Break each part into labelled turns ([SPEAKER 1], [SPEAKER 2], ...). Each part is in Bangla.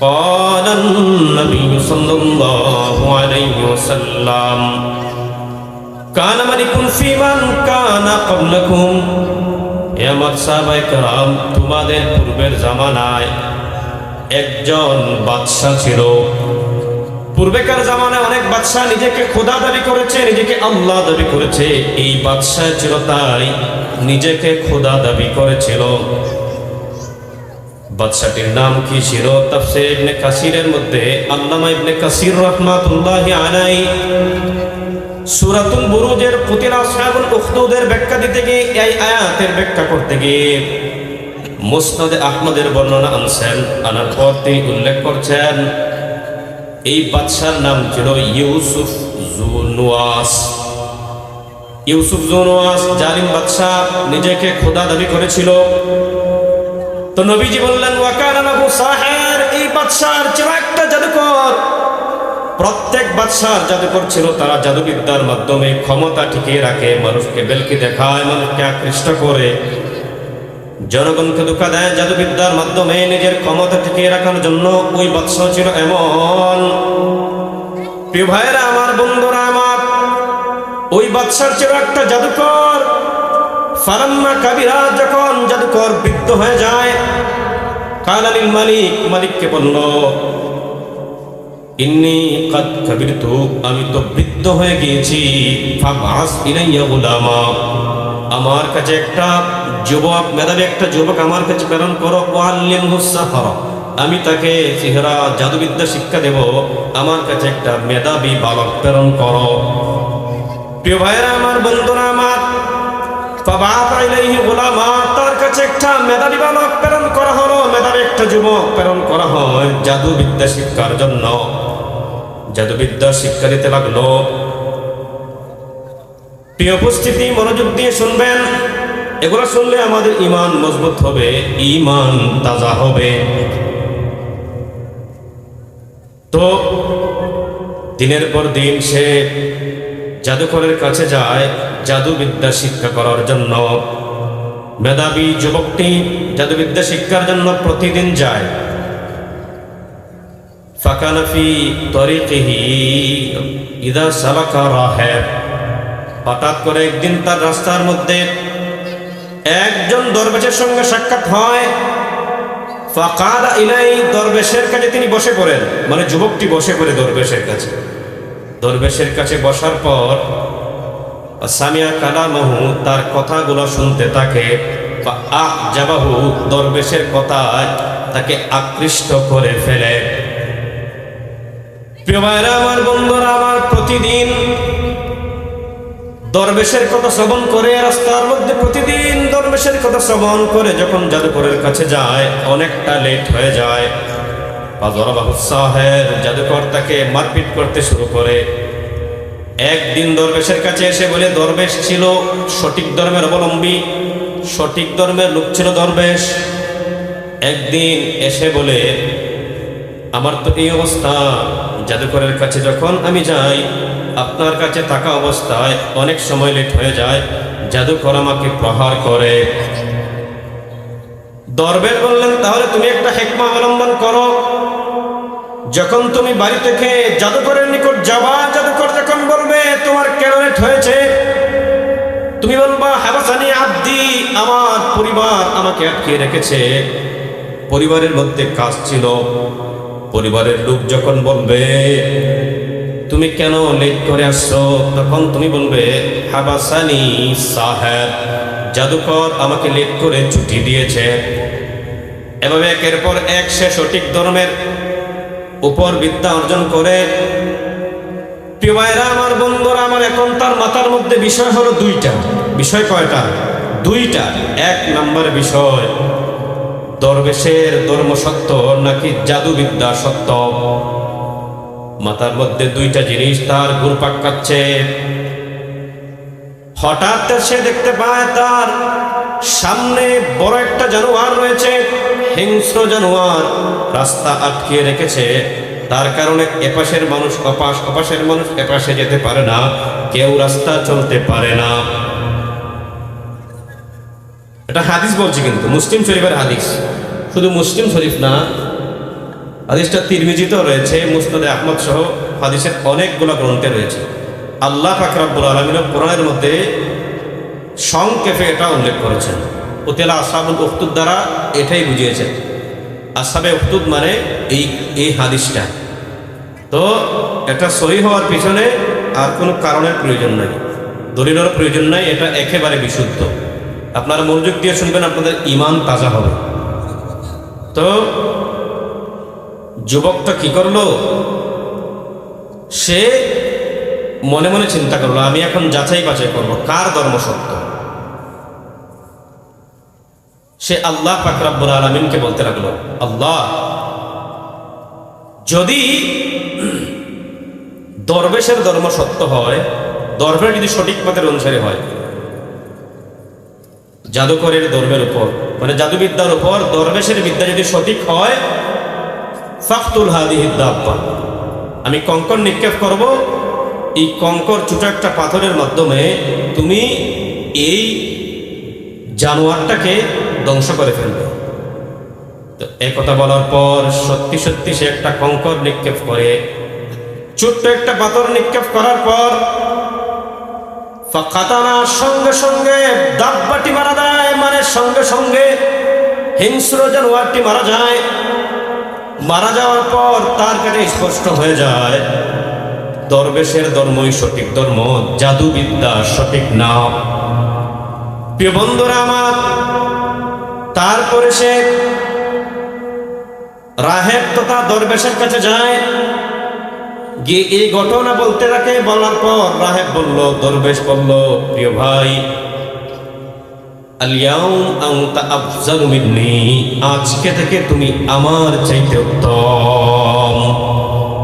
[SPEAKER 1] قال النبي صلى الله عليه وسلم كان ملك في من كان قبلكم হে আমার সাহাবায়ে কেরাম তোমাদের পূর্বের জামানায় একজন বাদশাহ ছিল পূর্বেকার জামানায় অনেক বাদশাহ নিজেকে খোদা দাবি করেছে নিজেকে আল্লাহ দাবি করেছে এই বাদশাহ ছিল তাই নিজেকে খোদা দাবি করেছিল বাদশাটির নাম কি ছিল? তাফসীর ইবনে কাসিরের মধ্যে আল্লামা ইবনে কাসির রাহমাতুল্লাহি আলাইহি সূরাতুল বুরুজের কুতিলা আসহাবুল উখদুদের ব্যাখ্যা দিতে গিয়ে এই আয়াতের ব্যাখ্যা করতে গিয়ে মুসনাদে আহমদের বর্ণনা আনছেন। আনার পর তিনি উল্লেখ করছেন, এই বাদশার নাম ছিল ইউসুফ জুনুয়াস। ইউসুফ জুনুয়াস জালিম বাদশাহ নিজেকে খোদা দাবি করেছিল। তো নবীজি বললেন ওয়াকানা লাহু সাহের এই বাদশার ছিল একটা জাদুকর। প্রত্যেক বাদশার জাদুকর ছিল তারা জাদুবিদ্যার মাধ্যমে ক্ষমতা টিকিয়ে রাখে, মানুষকে বেলকি দেখায়, মানুষকে আকৃষ্ট করে। জনগণকে ধোকা দেয় জাদুবিদ্যার মাধ্যমে নিজের ক্ষমতা টিকিয়ে রাখার জন্য। ওই বাদশাহ ছিল এমন। প্রিয় ভাইয়েরা, আমার বন্ধুরা, আমার, ওই বাদশার ছিল একটা জাদুকর। ফারাম্মা কাবিরা যখন জাদুকর বৃদ্ধ হয়ে যায় কালালিল মালিক মালিককে বলল, ইন্নি কাদ কাবিরতু, আমি তো বৃদ্ধ হয়ে গিয়েছি। ফাবাস ইলাইয়া গুলামা, আমার কাছে একটা যুবক, মেধাবী একটা যুবক আমার কাছে প্রেরণ করো। ওয়াল্লিমহু সাহরা আমি তাকে চেহারা জাদুবিদ্যা শিক্ষা দেব। আমার কাছে একটা মেধাবী বালক প্রেরণ করো। প্রিয় ভাইরা আমার বন্ধুরা, আমার তার কাছে একটা মেধাবী প্রেরণ করা হলো। মেধাবী একটা যুবক প্রেরণ করা হয় শিক্ষার জন্য। প্রিয় মনোযোগ দিয়ে শুনবেন। এগুলো শুনলে আমাদের ইমান মজবুত হবে ইমান তাজা হবে। তো, দিনের পর দিন সে জাদুকরের কাছে যায়, জাদুবিদ্যা শিক্ষা করার জন্য। মেধাবী যুবকটি জাদুবিদ্যা শিক্ষার জন্য প্রতিদিন যায়। ফাকানফি তরিকিহি, ইদা সালাকা রাহেব। হঠাৎ করে একদিন তার রাস্তার মধ্যে একজন দরবেশের সঙ্গে সাক্ষাৎ হয়। ফাকাদ ইলাই দরবেশের কাছে তিনি বসে পড়েন মানে যুবকটি বসে পড়ে দরবেশের কাছে। দরবেশের কাছে বসার পর সামিয়া কালামাহু তার কথাগুলো শুনতে থাকে। আহ জাবাহু দরবেশের কথায় তাকে আকৃষ্ট করে ফেলে। প্রিয় আমার বন্ধুরা, আমার প্রতিদিন দরবেশের কথা শ্রবণ করে রাস্তার মধ্যে প্রতিদিন দরবেশের কথা শ্রবণ করে যখন জাদুকরের কাছে যায়, অনেকটা লেট হয়ে যায়। সাহের জাদুকর তাকে মারপিট করতে শুরু করে। একদিন দরবেশের কাছে এসে বলে, দরবেশ ছিল সঠিক ধর্মের অবলম্বী, সঠিক ধর্মের লোক ছিল দরবেশ। একদিন এসে বলে, আমার তো এই অবস্থা। জাদুকরের কাছে যখন আমি যাই, আপনার কাছে থাকা অবস্থায় অনেক সময় লেট হয়ে যায়। জাদুকর আমাকে প্রহার করে। দরবেশ বললেন, তাহলে তুমি একটা হেকমা অবলম্বন করো। যখন তুমি বাড়ি থেকে জাদুকরের নিকট যাবা জাদুকর যখন বলবে, তোমার কেন হয়েছে? তুমি বলবা, হাবাসানি আব্দি, আমার পরিবার আমাকে আটকে রেখেছে। পরিবারের মধ্যে কাজ ছিল। পরিবারের লোক যখন বলবে, তুমি কেন লেট করে আসছো? তখন তুমি বলবে, হাবাসানি সাহেব জাদুকর আমাকে লেট করে ছুটি দিয়েছে। এভাবে একের পর এক সে সঠিক ধর্মের উপর বিদ্যা অর্জন করে। প্রিয় ভাইরা, আমার বন্ধুরা, আমার এখন তার মাথার মধ্যে বিষয় হলো দুইটা। বিষয় কয়টা? দুইটা। এক নম্বর বিষয়, দরবেশের ধর্ম সত্য নাকি জাদুবিদ্যা সত্য? মাথার মধ্যে দুইটা জিনিস, তার ঘুরপাক কাচ্ছে হঠাৎ সে দেখতে পায়, তার সামনে বড় একটা জানোয়ার রয়েছে, হিংস্র জানোয়ার। রাস্তা আটকিয়ে রেখেছে। তার কারণে এপাশের মানুষ অপাশ, অপাশের মানুষ এপাশে যেতে পারে না, কেউ রাস্তা চলতে পারে না। এটা হাদিস বলছি কিন্তু, মুসলিম শরীফের হাদিস। শুধু মুসলিম শরীফ না, হাদিসটা তিরমিজিতেও রয়েছে মুস্তাদে আহমদ সহ হাদিসের অনেকগুলো গ্রন্থে রয়েছে। আল্লাহ ফাকরাবুল আলমিনের কোরআনের মধ্যে সংক্ষেপে এটা উল্লেখ করেছেন। উতেলা আসাবুল উখতুদ দ্বারা এটাই বুঝিয়েছেন। আসাবে উখতুদ মানে এই এই হাদিসটা। তো এটা সহি হওয়ার পিছনে আর কোনো কারণের প্রয়োজন নাই। দলিলের প্রয়োজন নাই, এটা একেবারে বিশুদ্ধ। আপনারা মনোযোগ দিয়ে শুনবেন, আপনাদের ইমান তাজা হবে। তো যুবকটা কি করল? সে মনে মনে চিন্তা করল, আমি এখন যাচাই বাছাই করব, কার ধর্ম সত্য? সে আল্লাহ ফাকরাবুল আলমিনকে বলতে লাগল, আল্লাহ যদি দরবেশের ধর্ম সত্য হয়, দরবেশ যদি সঠিক পথের অনুসারে হয়, জাদুকরের ধর্মের উপর মানে জাদুবিদ্যার উপর দরবেশের বিদ্যা যদি সঠিক হয়, ফাখতুল হাদিহিদ্দাব্বা আমি কঙ্কর নিক্ষেপ করব, এই কঙ্কর ছোট একটা পাথরের মাধ্যমে তুমি এই জানোয়ারটাকে ধ্বংস করে ফেলবে। এই বলার পর সত্যি সত্যি সে একটা কঙ্কর নিক্ষেপ করে। ছোট্ট একটা পাথর নিক্ষেপ করার পর ফাকাতানার সঙ্গে সঙ্গে দাব্বাটি মারা যায় মানে সঙ্গে সঙ্গে হিংস্র জানোয়ারটি মারা যায়। মারা যাওয়ার পর তার কাছে স্পষ্ট হয়ে যায়, দরবেশের ধর্মই সঠিক ধর্ম, জাদুবিদ্যা সঠিক না। প্রিয় বন্ধুরা আমার, তারপরে সে রাহেব তথা দরবেশের কাছে যায়। গিয়ে এই ঘটনা বলতে থাকে, বলার পর রাহেব বলল, দরবেশ বলল, প্রিয় ভাই আজকে থেকে তুমি আমার চাইতে উত্তম।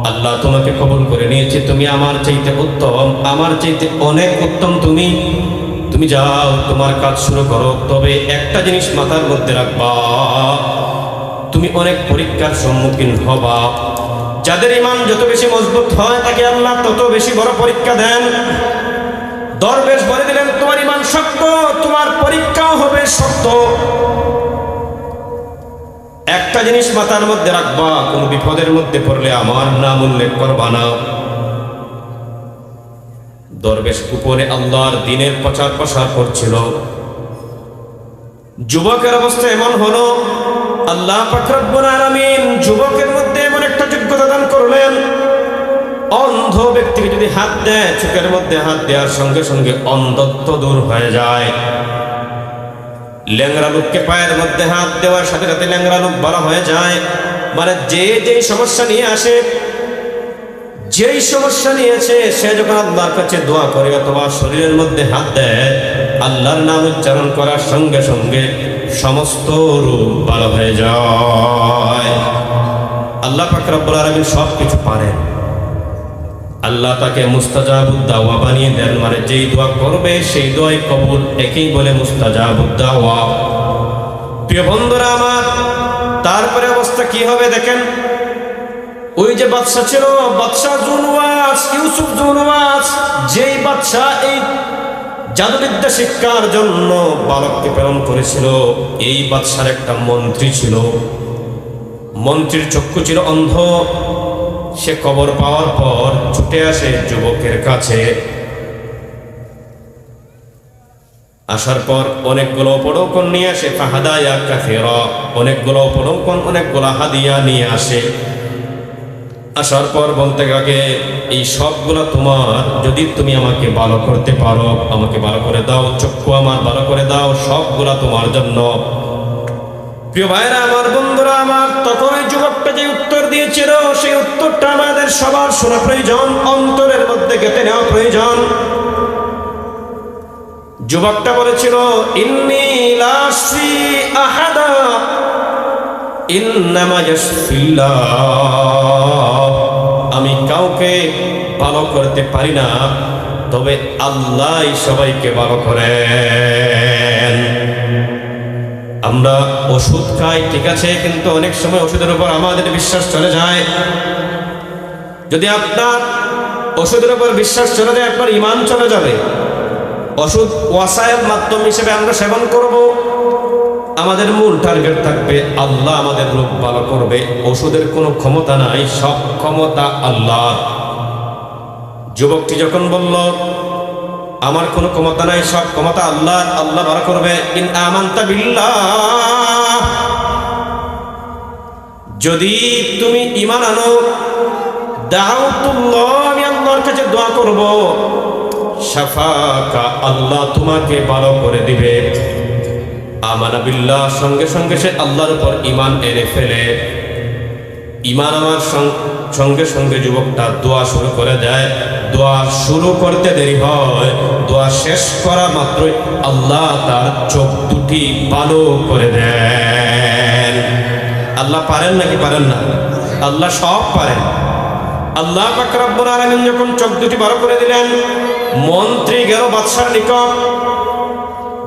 [SPEAKER 1] আল্লাহ তোমাকে কবুল করে নিয়েছে, তুমি আমার চাইতে উত্তম, আমার চাইতে অনেক উত্তম তুমি। তুমি যাও, তোমার কাজ শুরু করো, তবে একটা জিনিস মাথার মধ্যে রাখবা। তুমি অনেক পরীক্ষার সম্মুখীন হবা। যাদের ইমান যত বেশি মজবুত হয়, তাকে আল্লাহ তত বেশি বড় পরীক্ষা দেন। দরবেশ বলে দিলেন, তোমার ইমান শক্ত, তোমার পরীক্ষাও হবে শক্ত। একটা জিনিস মাথার মধ্যে রাখবা, কোন বিপদের মধ্যে পড়লে আমার নাম উল্লেখ করবা না। দরবেশ উপরে আল্লাহর দিনের প্রচার প্রসার করছিল। যুবকের অবস্থা এমন হলো আল্লাহ যুবকের মধ্যে এমন একটা যোগ্যতা দান করলেন। অন্ধ ব্যক্তিকে যদি হাত দেয়, চোখের মধ্যে হাত দেওয়ার সঙ্গে সঙ্গে অন্ধত্ব দূর হয়ে যায়। ল্যাংরা লোককে পায়ের মধ্যে হাত দেওয়ার সাথে সাথে ল্যাংরা লোক বলা হয়ে যায়। মানে যে যেই সমস্যা নিয়ে আসে, যেই সমস্যা নিয়েছে সে যখন আল্লাহর কাছে দোয়া করে অথবা শরীরের মধ্যে হাত দেয়, আল্লাহর নাম উচ্চারণ করার সঙ্গে সঙ্গে সমস্ত রূপ ভালো হয়ে যায়। আল্লাহ ফাকরাবুল আলমী সব কিছু পারেন। আল্লাহ তাকে মুস্তাজাবুদ্দাওয়া বানিয়ে দেন মানে যেই দোয়া করবে সেই দোয়াই কবুল, একই বলে মুস্তাজাবুদ্দাওয়া প্রিয় বন্ধুরা আমার, তারপরে অবস্থা কি হবে দেখেন? ওই যে বাদশা ছিল বাদশাহ জুনওয়াস ইউসুফ জুনওয়াস যেই বাদশা এই জাদুবিদ্যা শিক্ষার জন্য বালককে প্রেরণ করেছিল। এই বাদশার একটা মন্ত্রী ছিল। মন্ত্রীর চক্ষু ছিল অন্ধ। সে খবর পাওয়ার পর ছুটে আসে যুবকের কাছে। আসার পর অনেকগুলো পড়ৌকন নিয়ে আসে। ফাহাদায়া কাফেরা অনেকগুলো পড়ৌকন অনেকগুলো হাদিয়া নিয়ে আসে। আসার পর বলতে থাকে এই সবগুলো তোমার, যদি তুমি আমাকে ভালো করতে পারো, আমাকে ভালো করে দাও, চক্ষু আমার ভালো করে দাও, সবগুলা তোমার জন্য। প্রিয় ভাইরা, আমার বন্ধুরা, আমার তখন ওই যুবকটা যে উত্তর দিয়েছিল, সেই উত্তরটা আমাদের সবার শোনা প্রয়োজন, অন্তরের মধ্যে গেতে নেওয়া প্রয়োজন। যুবকটা বলেছিল, ইন্নি লাশফি আহাদা, ইন্নামা ইয়াশফিল্লাহ আমি কাউকে ভালো করতে পারি না, তবে আল্লাহ সবাইকে ভালো করেন। আমরা ওষুধ খাই, ঠিক আছে, কিন্তু অনেক সময় ওষুধের উপর আমাদের বিশ্বাস চলে যায়। যদি আপনার ওষুধের উপর বিশ্বাস চলে যায়, আপনার ইমান চলে যাবে। ওষুধ ওয়াসায়ের মাধ্যম হিসেবে আমরা সেবন করব। আমাদের মূল টার্গেট থাকবে আল্লাহ আমাদের রোগ ভালো করবে। ওষুধের কোনো ক্ষমতা নাই, সব ক্ষমতা আল্লাহ। যুবকটি যখন বলল, আমার কোনো ক্ষমতা নাই, সব ক্ষমতা আল্লাহ আল্লাহ ভালো করবে। যদি তুমি ইমান আনো দাউতুল্লাহ আমি আল্লাহর কাছে দোয়া করব। সাফাকা আল্লাহ তোমাকে ভালো করে দিবে। আমানা বিল্লাহ, সঙ্গে সঙ্গে সে আল্লাহর উপর ইমান এনে ফেলে। ইমান আমার সঙ্গে সঙ্গে যুবকটা দোয়া শুরু করে দেয়। দোয়া শুরু করতে দেরি হয়। দোয়া শেষ করা মাত্রই আল্লাহ তার চোখ দুটি ভালো করে দেন। আল্লাহ পারেন নাকি পারেন না? আল্লাহ সব পারেন। আল্লাহ পাক রব্বুল আলামিন যখন চোখ দুটি ভালো করে দিলেন, মন্ত্রী গেল বাদশার নিকট।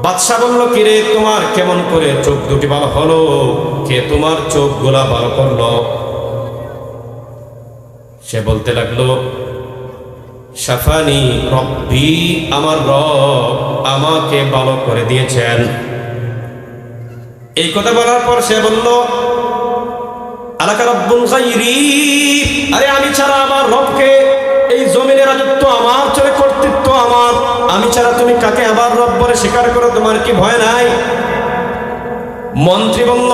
[SPEAKER 1] বাদশাহ বলল, কিরে, তোমার কেমন করে চোখ দুটি ভালো হলো? কে তোমার চোখ গোলা ভালো করল? সে বলতে লাগল সাফানি রব্বি, আমার রব আমাকে ভালো করে দিয়েছেন। এই কথা বলার পর সে বলল, আলাকা রব্বুল আরে, আমি ছাড়া আমার রবকে এই জমিনের রাজত্ব আমার চলে আমি ছাড়া তুমি কাকে আবার রব বলে স্বীকার করো? তোমার কি ভয় নাই? মন্ত্রী বলল,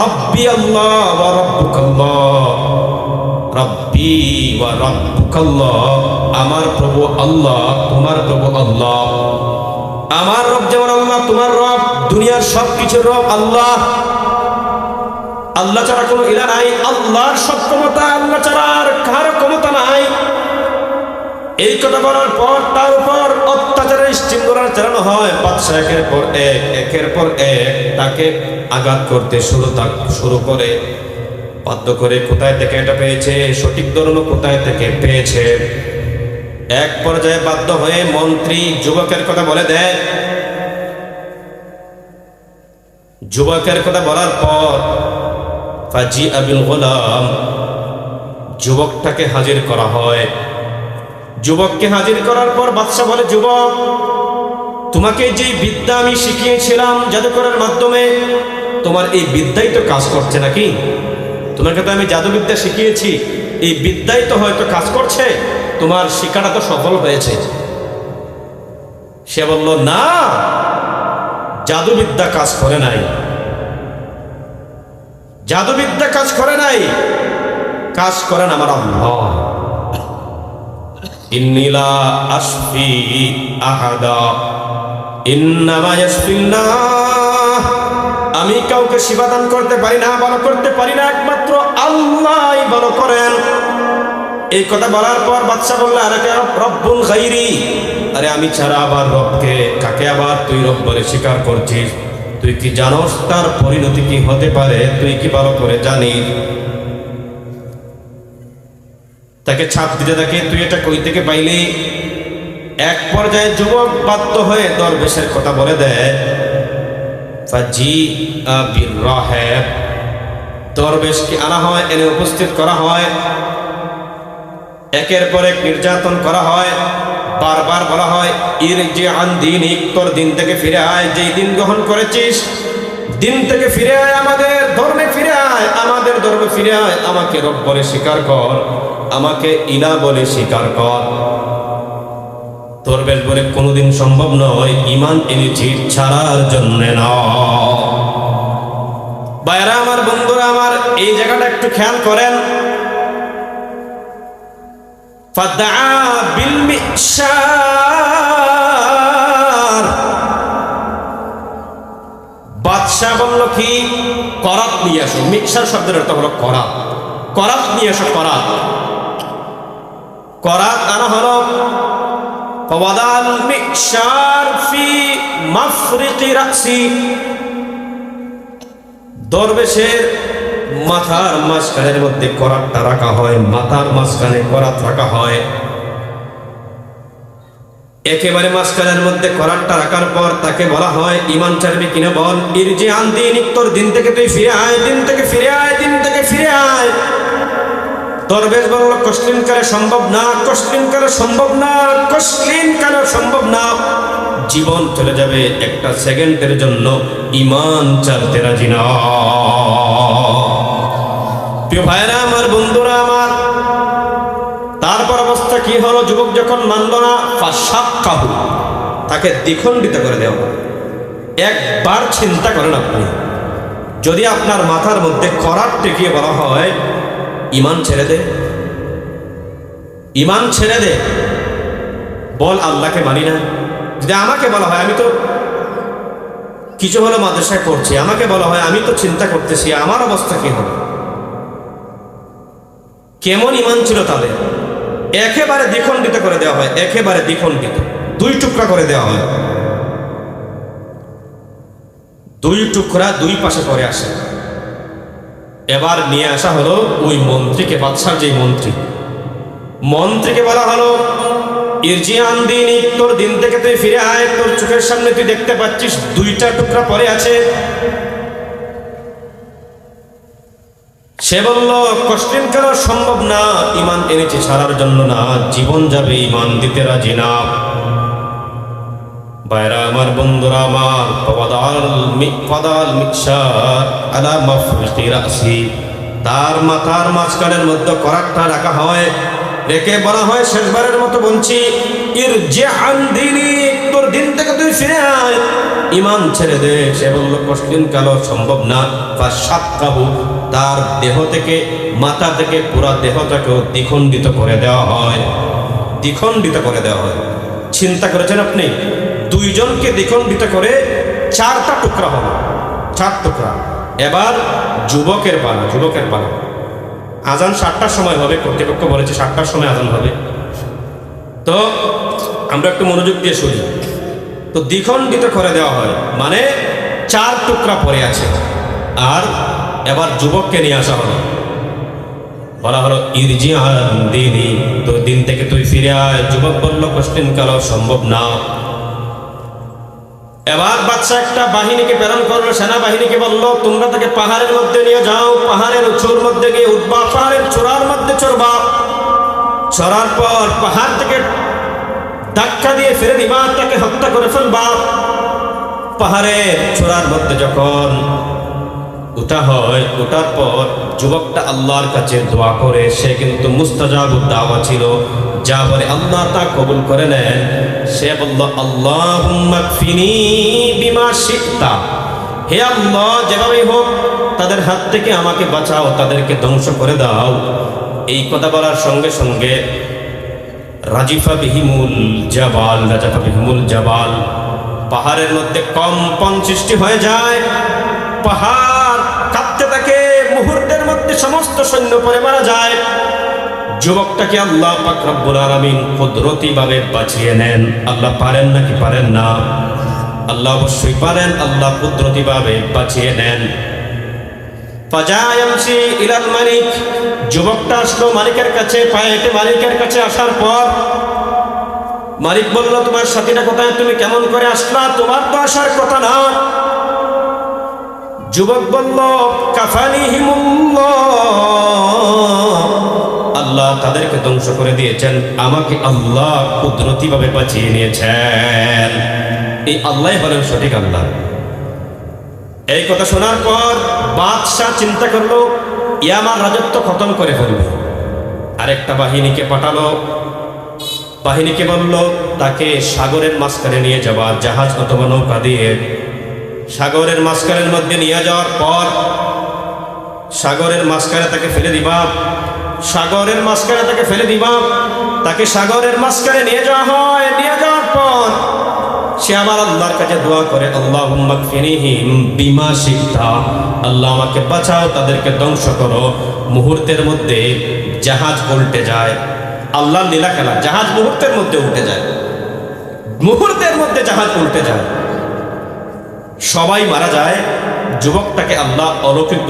[SPEAKER 1] রব্বি আল্লাহ রব্বি আমার প্রভু আল্লাহ, তোমার প্রভু আল্লাহ। আমার রব যেমন আল্লাহ, তোমার রব, দুনিয়ার সব কিছুর রব আল্লাহ। আল্লাহ ছাড়া কোনো ইলা নাই, আল্লাহর সব ক্ষমতা আল্লাহ ছাড়া আর কারও ক্ষমতা নাই এই কথা বলার পর তার উপর অত্যাচারের স্টিমগুলার চালানো হয়। বাদশাহ একের পর এক, একের পর এক তাকে আঘাত করতে শুরু শুরু করে। বাধ্য করে কোথায় থেকে এটা পেয়েছে? সঠিক ধরনের কোথায় থেকে পেয়েছে? এক পর্যায়ে বাধ্য হয়ে মন্ত্রী যুবকের কথা বলে দেয়। যুবকের কথা বলার পর ফাজি আবিল গোলাম যুবকটাকে হাজির করা হয়। যুবককে হাজির করার পর বাদশাহ বলে, যুবক, তোমাকে যে বিদ্যা আমি শিখিয়েছিলাম জাদুকরের মাধ্যমে, তোমার এই বিদ্যাই তো কাজ করছে নাকি? তোমাকে তো আমি জাদুবিদ্যা শিখিয়েছি, এই বিদ্যাই তো হয়তো কাজ করছে, তোমার শিক্ষাটা তো সফল হয়েছে। সে বলল, না, জাদুবিদ্যা কাজ করে নাই। জাদুবিদ্যা কাজ করে নাই? কাজ করেন আমার আল্লাহ। ইন্নিলা আমি কাউকে শিবাদান করতে পারি না, ভালো করতে পারি না, একমাত্র আল্লাহই ভালো করেন। এই কথা বলার পর বাদশা বলল আরে রব্বুল গাইরি আরে আমি ছাড়া আবার রবকে কাকে আবার তুই রব বলে স্বীকার করছিস? তুই কি জানোস তার পরিণতি কি হতে পারে? তুই কি ভালো করে জানিস? তাকে ছাপ দিতে থাকে, তুই এটা কই থেকে পাইলি? এক পর্যায়ে যুবক বাধ্য হয়ে দরবেশের কথা বলে দেয় দরবেশকে আনা হয়, এনে উপস্থিত করা হয়। একের পর এক নির্যাতন করা হয়। বারবার বলা হয় ইর যে আন দিন তোর দিন থেকে ফিরে আয়, যেই দিন গ্রহণ করেছিস, দিন থেকে ফিরে আয় আমাদের, ধর্মে ফিরে আয়, আমাদের ধর্মে ফিরে আয়, আমাকে রব বলে স্বীকার কর। আমাকে ইলা বলে স্বীকার কর। তোর বেশ বলে কোনোদিন সম্ভব নয় ইমান এনেছি ছাড়ার জন্য বাইরা আমার বন্ধুরা, আমার এই জায়গাটা একটু খেয়াল করেন। বাদশাহ বলল কি? করাত নিয়ে আসো। মিক্সার শব্দের অর্থ হলো করাত। করাত নিয়ে আসো, করাত। করাত আনা হলো فوضع المئشار في مفرق رأسي দরবেশের মাথার মাঝখানের মধ্যে করাতটা রাখা হয় মাথার মাঝখানে করাত রাখা হয় একেবারে মাঝখানের মধ্যে করাতটা রাখার পর তাকে বলা হয় ইমান চারবি কিনা বল ইরজি আন দিন তোর দিন থেকে তুই ফিরে আয় দিন থেকে ফিরে আয় দিন থেকে ফিরে আয় দরবেশ বলল, কষ্টিন কালে সম্ভব না, কষ্টিন কালে সম্ভব না, কষ্টিন কালে সম্ভব না। জীবন চলে যাবে একটা সেকেন্ডের জন্য ইমান চালতে রাজি না। প্রিয় ভাইরা আমার বন্ধুরা, আমার, তারপর অবস্থা কি হলো? যুবক যখন মানল না, ফাঁসাক্কাহু, তাকে দ্বিখণ্ডিত করে দেওয়া একবার চিন্তা করেন আপনি, যদি আপনার মাথার মধ্যে খরার টেকিয়ে বলা হয় ইমান ছেড়ে দে। ইমান ছেড়ে দে। বল আল্লাহকে মানি না। যদি আমাকে বলা হয়, আমি তো কিছু হলো মাদ্রাসায় পড়ছি, আমাকে বলা হয়, আমি তো চিন্তা করতেছি, আমার অবস্থা কি হবে? কেমন ইমান ছিল তাদের? একেবারে দ্বিখণ্ডিত করে দেওয়া হয়, একেবারে দ্বিখণ্ডিত। দুই টুকরা করে দেওয়া হয়। দুই টুকরা দুই পাশে পরে আসে। এবার নিয়ে আসা হলো ওই মন্ত্রীকে, বাদশার যে মন্ত্রী। মন্ত্রীকে বলা হলো, ইরজিয়ান দিন তোর দিন থেকে তুই ফিরে আয়, তোর চোখের সামনে তুই দেখতে পাচ্ছিস দুইটা টুকরা পরে আছে। সে বলল কষ্টিন কেন সম্ভব না ইমান এনেছি ছাড়ার জন্য না, জীবন যাবে ইমান দিতে রাজি না। বাইরা আমার বন্ধুরা আমার পদাল পদাল মিক্সার আলা মাফরিকি রাসি। তার মাথার মাঝখানের মধ্যে করাকটা রাখা হয়, রেখে বলা হয়, শেষবারের মতো বলছি ইর যে আন দিনি, তোর দিন থেকে তুই ফিরে আয়। ইমান ছেড়ে দে, সে বলল কষ্টিন কালো সম্ভব না। বা সাতকাহু তার দেহ থেকে, মাথা থেকে, পুরা দেহটাকেও দ্বিখণ্ডিত করে দেওয়া হয়। দ্বিখণ্ডিত করে দেওয়া হয়। চিন্তা করেছেন আপনি? দুইজনকে দ্বিখণ্ডিত করে চারটা টুকরা হবে চার টুকরা। এবার যুবকের পালা যুবকের পালা। আজান সাতটার সময় হবে, কর্তৃপক্ষ বলেছে সাতটার সময় আজান হবে। তো আমরা একটু মনোযোগ দিয়ে শুনি। তো দ্বিখণ্ডিত করে দেওয়া হয় মানে চার টুকরা পরে আছে। আর এবার যুবককে নিয়ে আসা হলো। বলা হলো, ইরজি দিদি তো দিন থেকে তুই ফিরে আয়। যুবক বলল, কষ্টিন কালো সম্ভব না। এবার বাচ্চা একটা বাহিনীকে প্রেরণ করল, সেনাবাহিনীকে বলল, তোমরা তাকে পাহাড়ের মধ্যে নিয়ে যাও, পাহাড়ের চোর মধ্যে গিয়ে উঠবা, পাহাড়ের চোরার মধ্যে চড়বা। চড়ার পর পাহাড় থেকে ধাক্কা দিয়ে ফিরে দিবা, তাকে হত্যা করে ফেলবা। পাহাড়ের চোরার মধ্যে যখন উঠা হয়, ওটার পর যুবকটা আল্লাহর কাছে দোয়া করে, সে কিন্তু মুস্তাজাব দাওয়া ছিল। যা বলে আল্লাহ তা কবুল করে নেন। সে বলল আল্লাহ বিমা শিক্তা হে আল্লাহ, যেভাবেই হোক, তাদের হাত থেকে আমাকে বাঁচাও, তাদেরকে ধ্বংস করে দাও। এই কথা বলার সঙ্গে সঙ্গে রাজিফা বিহিমুল জাবাল, রাজাফা বিহিমুল জাবাল, পাহাড়ের মধ্যে কম্পন সৃষ্টি হয়ে যায়। পাহাড় সৈন্য পরে মারা যায়। যুবকটাকে আল্লাহ পাক রব্বুল আলামিন ভাবে বাঁচিয়ে নেন। আল্লাহ পারেন নাকি পারেন না? আল্লাহ অবশ্যই পারেন, আল্লাহ ভাবে বাঁচিয়ে নেন। তোমার সাথীটা কোথায়? তুমি কেমন করে আসলা? তোমার তো আসার কথা না। যুবক বলল কাফানি আল্লাহ তাদেরকে ধ্বংস করে দিয়েছেন। আমাকে আল্লাহ কুদরতি ভাবে বাঁচিয়ে নিয়েছেন। এই আল্লাহ হলেন সঠিক আল্লাহ। এই কথা শোনার পর বাদশাহ চিন্তা করল, ইয়া আমার রাজত্ব খতম করে ফেলবে। আরেকটা বাহিনীকে পাঠালো। বাহিনীকে বলল, তাকে সাগরের মাঝখানে নিয়ে যাওয়া জাহাজ অথবা নৌকা দিয়ে। সাগরের মাঝখানের মধ্যে নিয়ে যাওয়ার পর সাগরের মাঝখানে তাকে ফেলে দিবা। সাগরের মাঝখানে তাকে ফেলে দিবা। তাকে সাগরের মাঝখানে নিয়ে যাওয়া হয়। নিয়ে যাওয়ার পর সে আমার আল্লাহর কাছে দোয়া করে আল্লাহ বিমা শিক্ষা আল্লাহ আমাকে বাঁচাও, তাদেরকে ধ্বংস করো। মুহূর্তের মধ্যে জাহাজ উল্টে যায়। আল্লাহ লীলা খেলা জাহাজ মুহূর্তের মধ্যে উল্টে যায়। মুহূর্তের মধ্যে জাহাজ উল্টে যায়। সবাই মারা যায়, যুবকটাকে আল্লাহ অলৌকিক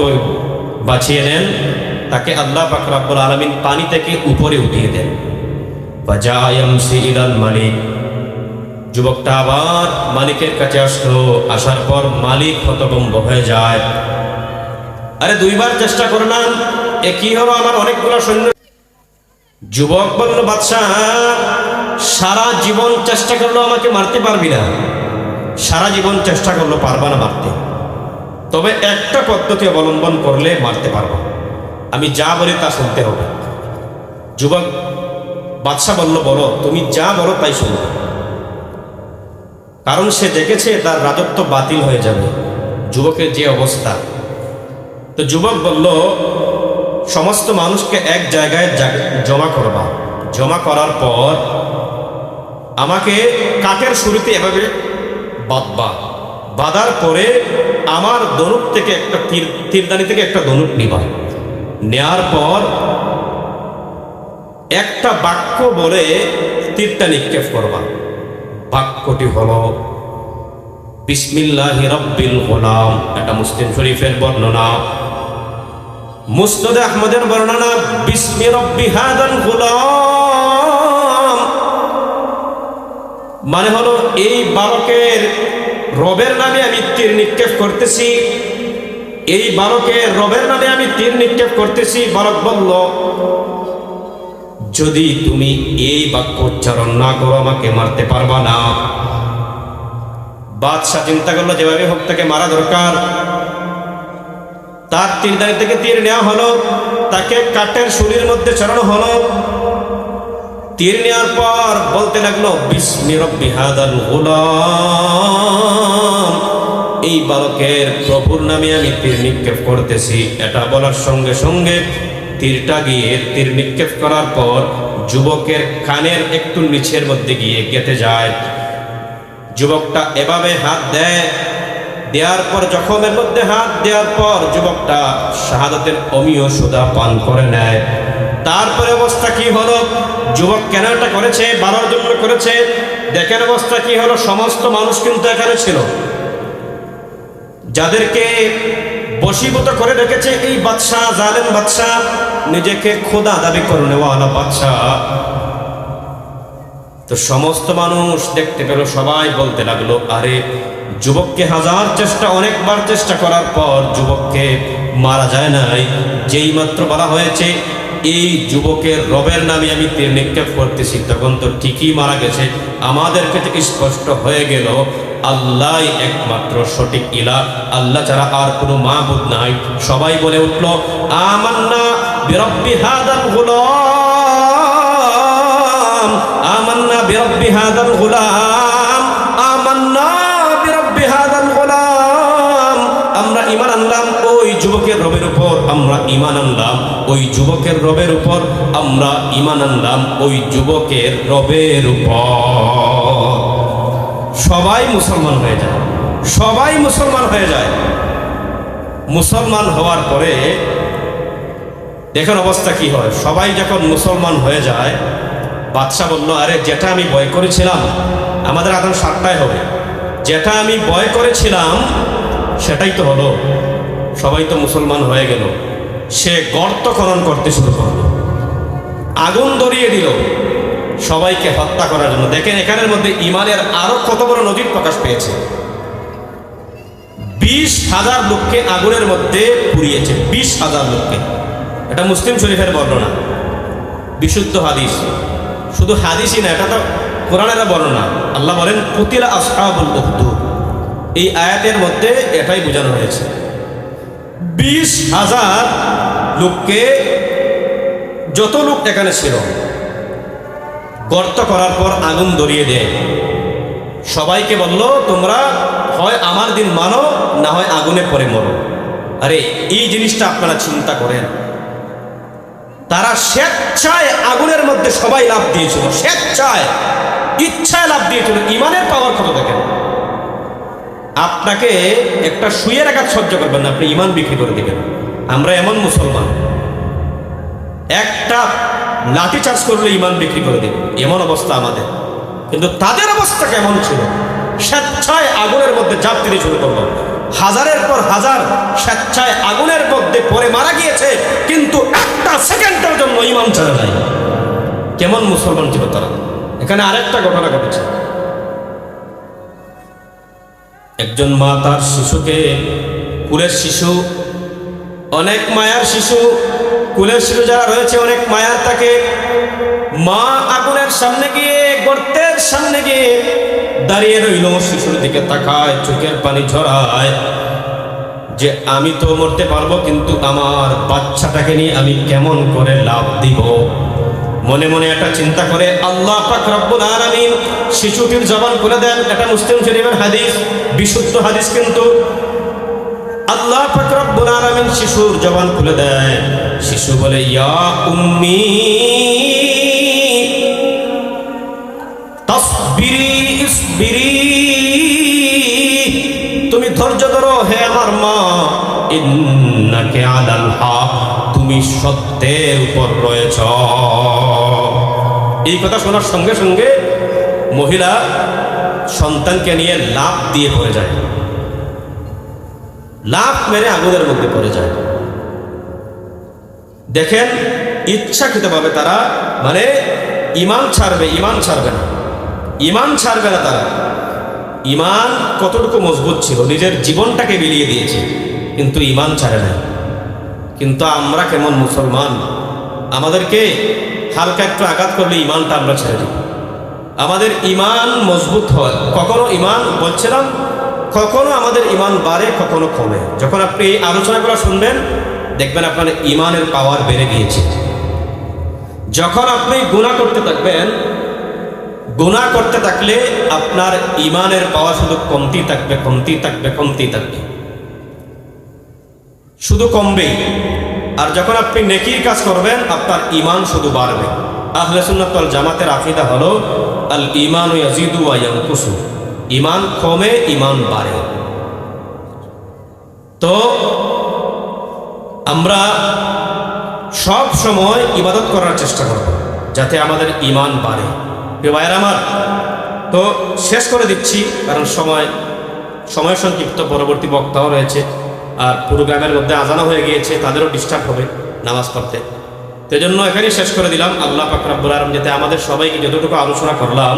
[SPEAKER 1] বাঁচিয়ে নেন, তাকে আল্লাহ পাকরাবুল আলমিন পানি থেকে উপরে উঠিয়ে দেন। মালিক। যুবকটা আবার মালিকের কাছে আসলো, আসার পর মালিক হতভম্ব হয়ে যায়। আরে দুইবার চেষ্টা করলাম, এ কি হলো আমার অনেকগুলো সৈন্য? যুবক বলল, বাদশাহ, সারা জীবন চেষ্টা করল আমাকে মারতে পারবি না। সারা জীবন চেষ্টা করল পারবা না মারতে। তবে একটা পদ্ধতি অবলম্বন করলে মারতে পারব। আমি যা বলি তা শুনতে হবে। যুবক, বাদশাহ বলল, বলো, তুমি যা বলো তাই শুনবে কারণ সে দেখেছে তার রাজত্ব বাতিল হয়ে যাবে, যুবকের যে অবস্থা। তো যুবক বলল, সমস্ত মানুষকে এক জায়গায় জমা করবা। জমা করার পর আমাকে কাঠের শুরুতে এভাবে বাঁধবা বাঁধার পরে আমার দনুক থেকে একটা তীর, তীরদানি থেকে একটা দনুক নিবা। নেয়ার পর একটা বাক্য বলে তীরটা নিক্ষেপ করবা। বাক্যটি হলো, বিসমিল্লাহ রব্বিল গোলাম। এটা মুসলিম শরীফের বর্ণনা। মুসনদে আহমদের বর্ণনা, বিসমি রব্বি হাদাল গোলাম। মানে হলো এই বালকের রবের নামে আমি তীর নিক্ষেপ করতেছি। এই বালকের রবের নামে আমি তীর নিক্ষেপ করতেছি। বালক বলল, যদি তুমি এই বাক্য উচ্চারণ না করো, আমাকে মারতে পারবা না। বাদশাহ চিন্তা করল, যেভাবে হোক তাকে মারা দরকার। তার তারিখ থেকে তীর নেওয়া হলো। তাকে কাঠের শুলির মধ্যে চড়ানো হলো। তীর নেওয়ার পর বলতে লাগল এই বালকের প্রভুর নামে আমি তীর নিক্ষেপ করতেছি। এটা বলার সঙ্গে সঙ্গে তীরটা গিয়ে তীর নিক্ষেপ করার পর যুবকের কানের একটু নিচের মধ্যে গিয়ে গেতে যায়। যুবকটা এভাবে হাত দেয়। দেওয়ার পর, জখমের মধ্যে হাত দেওয়ার পর যুবকটা শাহাদতের অমীয় সুদা পান করে নেয়। তারপরে অবস্থা কি হলো? যুবক কেন এটা করেছে? বাবার জন্য করেছে? দেখেন অবস্থা কি হলো? সমস্ত মানুষ কিন্তু এখানে ছিল। যাদেরকে বশীভূত করে রেখেছে এই বাদশাহ, জালেম বাদশাহ, নিজেকে খোদা দাবি করে নেওয়ালা বাদশাহ। তো সমস্ত মানুষ দেখতে পেল, সবাই বলতে লাগল, আরে যুবককে হাজার চেষ্টা, অনেকবার চেষ্টা করার পর যুবককে মারা যায় নাই। যেই মাত্র বলা হয়েছে এই যুবকের রবের নামে আমি তীর নিক্ষেপ করতেছি, তখন তো ঠিকই মারা গেছে। আমাদের কাছে স্পষ্ট হয়ে গেল? আল্লাহ একমাত্র সঠিক ইলা আল্লাহ ছাড়া আর কোনো মাহবুদ নাই। সবাই বলে উঠল, আমান্না বিরব্বি হাদাল গুলাম। আমান্না বিরব্বি হাদাল গুলাম। আমান্না বিরব্বি গুলাম। আমরা ইমান আনলাম, ওই যুবকের রবের উপর আমরা ইমান আনলাম। ওই যুবকের রবের উপর, আমরা ইমান আনলাম ওই যুবকের রবের উপর। সবাই মুসলমান হয়ে যায়, সবাই মুসলমান হয়ে যায়। মুসলমান হওয়ার পরে দেখেন অবস্থা কি হয়। সবাই যখন মুসলমান হয়ে যায়, বাদশাহ বলল, আরে, যেটা আমি ভয় করেছিলাম, আমাদের আদান সাতটায় হবে। যেটা আমি ভয় করেছিলাম, সেটাই তো হলো। সবাই তো মুসলমান হয়ে গেল। সে গর্ত খনন করতে শুরু করল। আগুন ধরিয়ে দিল। সবাইকে হত্যা করার জন্য। দেখেন, এখানের মধ্যে ইমানের আরও কত বড় নজির প্রকাশ পেয়েছে। বিশ হাজার লোককে আগুনের মধ্যে পুড়িয়েছে। বিশ হাজার লোককে। এটা মুসলিম শরীফের বর্ণনা। বিশুদ্ধ হাদিস। শুধু হাদিসই না, এটা তো কোরআনের বর্ণনা। আল্লাহ বলেন পুতিলা আসহাবুল উখদুদ এই আয়াতের মধ্যে এটাই বোঝানো হয়েছে। বিশ হাজার লোককে যত লোক এখানে ছিল, গর্ত করার পর আগুন ধরিয়ে দেয়। সবাইকে বলল, তোমরা হয় আমার দিন মানো, না হয় আগুনে পরে মরো। আরে, এই জিনিসটা আপনারা চিন্তা করেন। তারা স্বেচ্ছায় আগুনের মধ্যে সবাই লাভ দিয়েছিল, স্বেচ্ছায়, ইচ্ছায় লাভ দিয়েছিল। ইমানের পাওয়ার কত দেখেন? আপনাকে একটা শুয়ে রাখার সহ্য করবেন না, আপনি ইমান বিক্রি করে দিবেন। আমরা এমন মুসলমান। একটা লাঠি চার্জ করলে ইমান বিক্রি করে দেবে এমন অবস্থা আমাদের। কিন্তু তাদের অবস্থা কেমন ছিল? স্বেচ্ছায় আগুনের মধ্যে জাপ দিতে শুরু করল। হাজারের পর হাজার স্বেচ্ছায় আগুনের মধ্যে পরে মারা গিয়েছে, কিন্তু একটা সেকেন্ডের জন্য ইমান ছাড়া নাই। কেমন মুসলমান ছিল তারা? এখানে আরেকটা ঘটনা ঘটেছে। একজন মা তার শিশুকে, কুলের শিশু, অনেক মায়ার শিশু, কুলের শিশু যারা রয়েছে, অনেক মায়ার তাকে মা আগুনের সামনে গিয়ে, গর্তের সামনে গিয়ে দাঁড়িয়ে রইল। শিশুর দিকে তাকায়, চোখের পানি ঝরায় যে, আমি তো মরতে পারব, কিন্তু আমার বাচ্চাটাকে নিয়ে আমি কেমন করে লাভ দিব? মনে মনে একটা চিন্তা করে, আল্লাহ শিশুটির জবান খুলে দেন, এটা মুসলিম শরীফের হাদিস, বিশুদ্ধ হাদিস কিন্তু। আল্লাহ পাক রব্বুল শিশুর জবান খুলে দেয় শিশু বলে, ইয়া উম্মি, তাসবিরি ইসবিরি, তুমি ধৈর্য ধরো, হে আমার মা, ইন্নাকে আলাল হক। তুমি সত্যের উপর রয়েছ। এই কথা শোনার সঙ্গে সঙ্গে মহিলা সন্তানকে নিয়ে লাভ দিয়ে পড়ে যায়। লাভ মেরে আগুনের মধ্যে পড়ে যায়। দেখেন, ইচ্ছাকৃতভাবে তারা মানে ইমান ছাড়বে ইমান ছাড়বে না। ইমান ছাড়বে না তারা। ইমান কতটুকু মজবুত ছিল, নিজের জীবনটাকে বিলিয়ে দিয়েছে, কিন্তু ইমান ছাড়ে না কিন্তু আমরা কেমন মুসলমান? আমাদেরকে হালকা একটু আঘাত করলে ইমানটা আমরা ছেড়ে দিই আমাদের ইমান মজবুত হয়। কখনো ইমান বলছিলাম, কখনো আমাদের ইমান বাড়ে, কখনো কমে। যখন আপনি এই আলোচনাগুলো শুনবেন, দেখবেন আপনার ইমানের পাওয়ার বেড়ে গিয়েছে। যখন আপনি গুণা করতে থাকবেন গুণা করতে থাকলে আপনার ইমানের পাওয়া শুধু কমতি থাকবে কমতি থাকবে কমতি থাকবে। শুধু কমবেই। আর যখন আপনি নেকির কাজ করবেন, আপনার ইমান শুধু বাড়বে। আহলে সুন্নাত ওয়াল জামাতের আকিদা হলো, আল ইমান ইয়ানকুসু। ইমান কমে ইমান বাড়ে। তো, আমরা সব সময় ইবাদত করার চেষ্টা করব, যাতে আমাদের ইমান বাড়ে। ভাইয়ের আমার, তো শেষ করে দিচ্ছি, কারণ সময় সময় সংক্ষিপ্ত, পরবর্তী বক্তাও রয়েছে। আর পুরো গ্রামের মধ্যে আজানা হয়ে গিয়েছে, তাদেরও ডিস্টার্ব হবে নামাজ পড়তে। তো জন্য এখানেই শেষ করে দিলাম। আল্লাহ পাকরাবুল আলম যাতে আমাদের সবাইকে যতটুকু আলোচনা করলাম